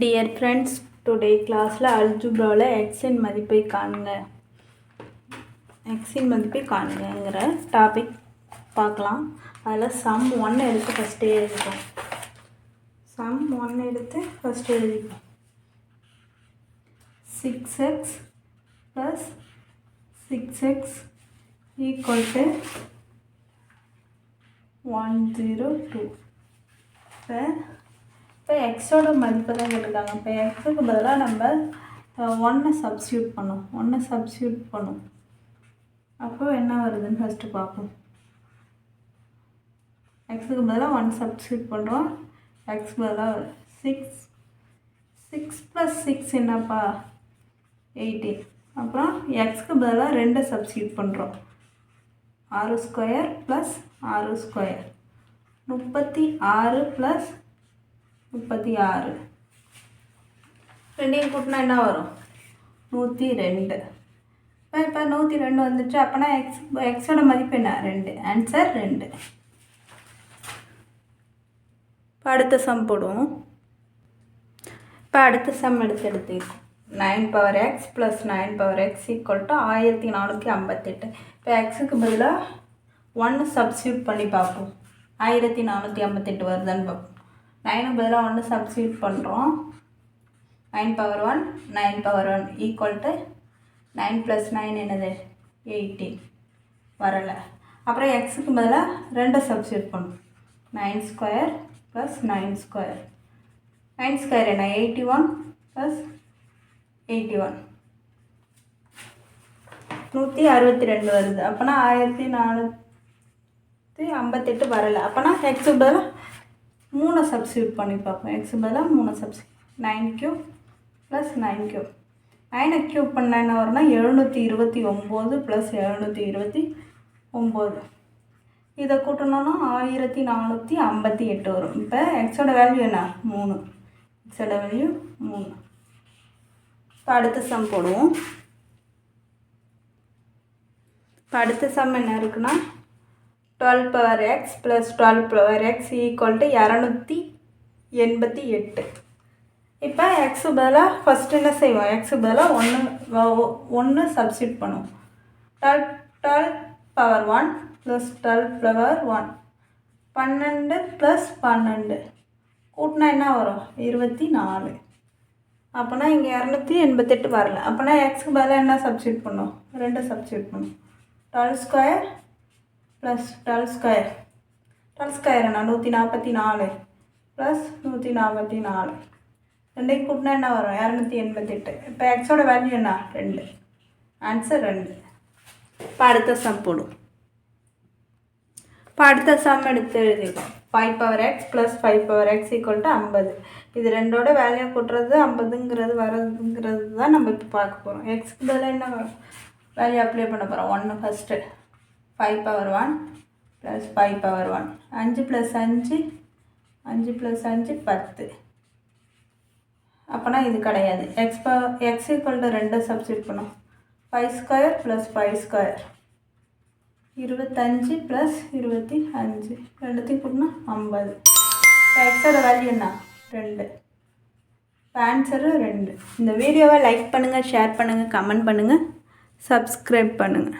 Dear friends today கிளாஸில் அல்ஜுப்ராவில் எக்ஸின் மதிப்பை காணுங்க எக்ஸின் மதிப்பை காணுங்கிற டாபிக் பார்க்கலாம். அதில் சம் ஒன் எடுத்து ஃபஸ்ட்டே எழுதிப்போம் சம் ஒன் எடுத்து first எழுதிப்போம் six X plus six X equal to one zero two இப்போ இப்போ எக்ஸோட மதிப்பு தான் கேட்டிருக்காங்க இப்போ எக்ஸுக்கு பதிலாக நம்ம ஒன்றை சப்ஸ்டியூட் பண்ணோம் ஒன்றை சப்ஸ்டியூட் பண்ணோம் அப்போ என்ன வருதுன்னு ஃபஸ்ட்டு பார்ப்போம். எக்ஸுக்கு பதிலாக ஒன் சப்ஸ்டியூட் பண்ணுறோம் எக்ஸ் பதிலாக சிக்ஸ் சிக்ஸ் ப்ளஸ் சிக்ஸ் என்னப்பா? எயிட்டீன் அப்புறம் எக்ஸ்க்கு பதிலாக ரெண்டை சப்ஸ்டியூட் பண்ணுறோம் ஆறு ஸ்கொயர் ப்ளஸ் ஆறு ஸ்கொயர் முப்பத்தி ஆறு ப்ளஸ் முப்பத்தி ஆறு. ரெண்டையும் கூட்டினா என்ன வரும்? நூற்றி ரெண்டு. இப்போ இப்போ நூற்றி ரெண்டு வந்துச்சு அப்போனா எக்ஸ் எக்ஸோட மதிப்பு என்ன? ரெண்டு. ஆன்சர் ரெண்டு. இப்போ அடுத்த சம் போடுவோம். இப்போ அடுத்த சம் எடுத்து எடுத்து nine power X plus nine power X equal to ஆயிரத்தி நானூற்றி ஐம்பத்தெட்டு. இப்போ எக்ஸுக்கு பதிலாக ஒன்று சப்ஸ்டியூட் பண்ணி பார்ப்போம். ஆயிரத்தி நானூற்றி ஐம்பத்தெட்டு வருதுன்னு பார்ப்போம். நைனுக்கு பதிலாக ஒன்று சப்ஸ்டியூட் பண்ணுறோம் nine power one nine power one equal to nine plus nine என்னது? எயிட்டீன் வரலை. அப்புறம் எக்ஸுக்கு பதிலாக ரெண்டை சப்ஸ்டியூட் பண்ணும். Nine square plus nine square nine square என்ன? Eighty one plus eighty one நூற்றி அறுபத்தி ரெண்டு வருது. அப்போனா ஆயிரத்தி நானூற்றி ஐம்பத்தெட்டு வரலை. அப்போனா எக்ஸுக்கு பதிலாக மூணை சப்ஸ்டியூட் பண்ணி பார்ப்போம். எக்ஸ் பதிலாக மூணு substitute nine cube plus nine cube நைனை க்யூப் பண்ண என்ன வரும்னா எழுநூற்றி இருபத்தி ஒம்பது ப்ளஸ் எழுநூற்றி இருபத்தி ஒம்பது இதை கூட்டணும்னா ஆயிரத்தி நானூற்றி ஐம்பத்தி எட்டு வரும். இப்போ எக்ஸோட வேல்யூ என்ன? மூணு. எக்ஸோட வேல்யூ மூணு. இப்போ அடுத்த சம் போடுவோம். இப்போ அடுத்த சம் என்ன இருக்குன்னா twelve power X plus twelve power X equal to இரநூத்தி எண்பத்தி எட்டு. இப்போ எக்ஸு பதிலாக ஃபஸ்ட்டு என்ன செய்வோம்? எக்ஸு பதிலாக ஒன்று ஒன்று சப்ஸ்டியூட் பண்ணுவோம். Twelve twelve power one plus twelve power one பன்னெண்டு ப்ளஸ் பன்னெண்டு. கூட்டினா என்ன வரும்? இருபத்தி நாலு. அப்போனா இங்கே இரநூத்தி எண்பத்தெட்டு வரல. அப்போனா எக்ஸுக்கு பதிலாக என்ன சப்ஸ்டியூட் பண்ணும் ரெண்டு சப்ஸ்டியூட் பண்ணும் twelve square plus twelve square twelve square என்ன நூற்றி நாற்பத்தி நாலு ப்ளஸ் நூற்றி நாற்பத்தி நாலு. ரெண்டையும் கூட்டினா என்ன வரும்? இரநூத்தி எண்பத்தெட்டு. இப்போ எக்ஸோட வேல்யூ என்ன? ரெண்டு. ஆன்சர் ரெண்டு. இப்போ அடுத்த சம் போடும். இப்போ அடுத்த சம் எடுத்து எழுதிருக்கோம். Five power X plus five power X equal to ஐம்பது. இது ரெண்டோட வேல்யூ கூட்டுறது ஐம்பதுங்கிறது வரதுங்கிறது தான் நம்ம இப்போ பார்க்க போகிறோம் எக்ஸ்க்கு பதிலாக என்ன வேல்யூ அப்ளை பண்ண போகிறோம் ஒன்று first five power one plus five power one அஞ்சு ப்ளஸ் அஞ்சு அஞ்சு ப்ளஸ் அஞ்சு பத்து. அப்போனா இது கிடையாது. எக்ஸ் ப எக்ஸ் ஈக்குவல் டு ரெண்டு சப்ஸ்டியூட் பண்ணும் five square plus five square இருபத்தஞ்சு ப்ளஸ் இருபத்தி அஞ்சு. ரெண்டுத்தையும் கூட்டினா ஐம்பது. இப்போ எக்ஸோட வேல்யூ என்ன? ரெண்டு. இப்போ ஆன்சரு ரெண்டு. இந்த வீடியோவை லைக் பண்ணுங்கள் ஷேர் பண்ணுங்கள் கமெண்ட் பண்ணுங்கள் சப்ஸ்கிரைப் பண்ணுங்கள்